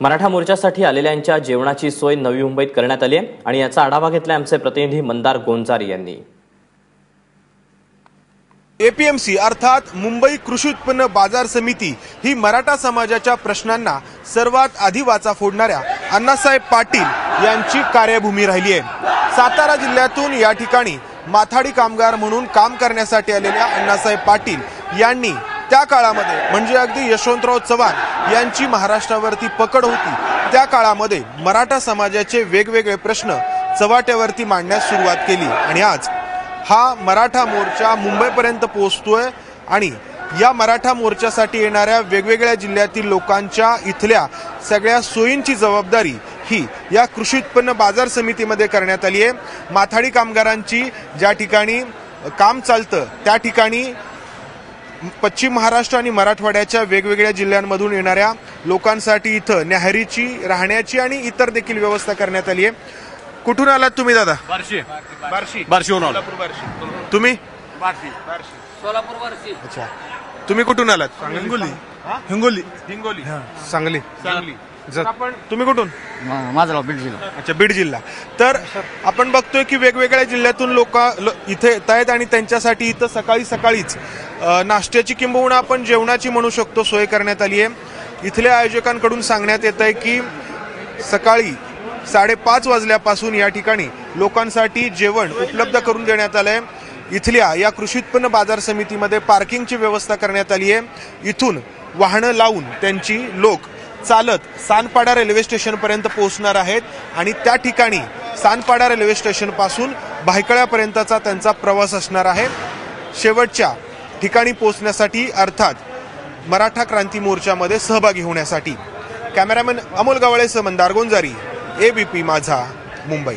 मराठा मोर्चासाठी आलेल्यांच्या जेवणाची सोय नवी मुंबईत करण्यात आली आहे आणि याचा आढावा घेतला आमचे प्रतिनिधी मंदार गोंजारी यांनी. एपीएमसी अर्थात मुंबई कृषी उत्पन्न बाजार समिती ही मराठा समाजाच्या प्रश्नांना सर्वात आधी वाचा फोडणाऱ्या अण्णासाहेब पाटील यांची कार्यभूमी राहिली आहे. सातारा जिल्ह्यातून या ठिकाणी माथाडी कामगार म्हणून काम करण्यासाठी आलेल्या अण्णासाहेब पाटील यांनी त्या काळामध्ये म्हणजे अगदी यशवंतराव चव्हाण यांची महाराष्ट्रावरती पकड होती त्या काळामध्ये मराठा समाजाचे वेगवेगळे प्रश्न चव्हाट्यावरती मांडण्यास सुरुवात केली. आणि आज हा मराठा मोर्चा मुंबईपर्यंत पोहोचतोय आणि या मराठा मोर्चासाठी येणाऱ्या वेगवेगळ्या जिल्ह्यातील लोकांच्या इथल्या सगळ्या सोयींची जबाबदारी ही या कृषी उत्पन्न बाजार समितीमध्ये करण्यात आली आहे. माथाडी कामगारांची ज्या ठिकाणी काम चालतं त्या ठिकाणी पश्चिम महाराष्ट्र आणि मराठवाड्याच्या वेगवेगळ्या जिल्ह्यांमधून येणाऱ्या लोकांसाठी इथं न्याहारीची राहण्याची आणि इतर देखील व्यवस्था करण्यात आली आहे. कुठून आलात तुम्ही दादा? बार्शी. बार्शी. बार्शीहून आलो. सोलापूर बार्शी. तुम्ही? बार्शी. अच्छा. तुम्ही कुठून आलात? हिंगोली. हिंगोली. हिंगोली. सांगली. सांगली. आपण तुम्ही कुठून? माझं नाव बीड जिल्हा. अच्छा बीड जिल्हा. तर आपण बघतोय की वेगवेगळ्या जिल्ह्यातून लोक इथे येत आहेत आणि त्यांच्यासाठी इथं सकाळी सकाळीच नाश्त्याची किंबहुना आपण जेवणाची म्हणू शकतो सोय करण्यात आली आहे. इथल्या आयोजकांकडून सांगण्यात येत आहे की सकाळी साडेपाच वाजल्यापासून या ठिकाणी लोकांसाठी जेवण उपलब्ध करून देण्यात आलं आहे इथल्या या कृषी उत्पन्न बाजार समितीमध्ये पार्किंगची व्यवस्था करण्यात आली आहे. इथून वाहनं लावून त्यांची लोक चालत सानपाडा रेल्वे स्टेशनपर्यंत पोहोचणार आहेत आणि त्या ठिकाणी सानपाडा रेल्वे स्टेशनपासून भायकळ्यापर्यंतचा त्यांचा प्रवास असणार आहे. शेवटच्या ठिकाणी पोहोचण्यासाठी अर्थात मराठा क्रांती मोर्चामध्ये सहभागी होण्यासाठी. कॅमेरामॅन अमोल गवळेसह मंदार गोंजारी एबीपी माझा मुंबई.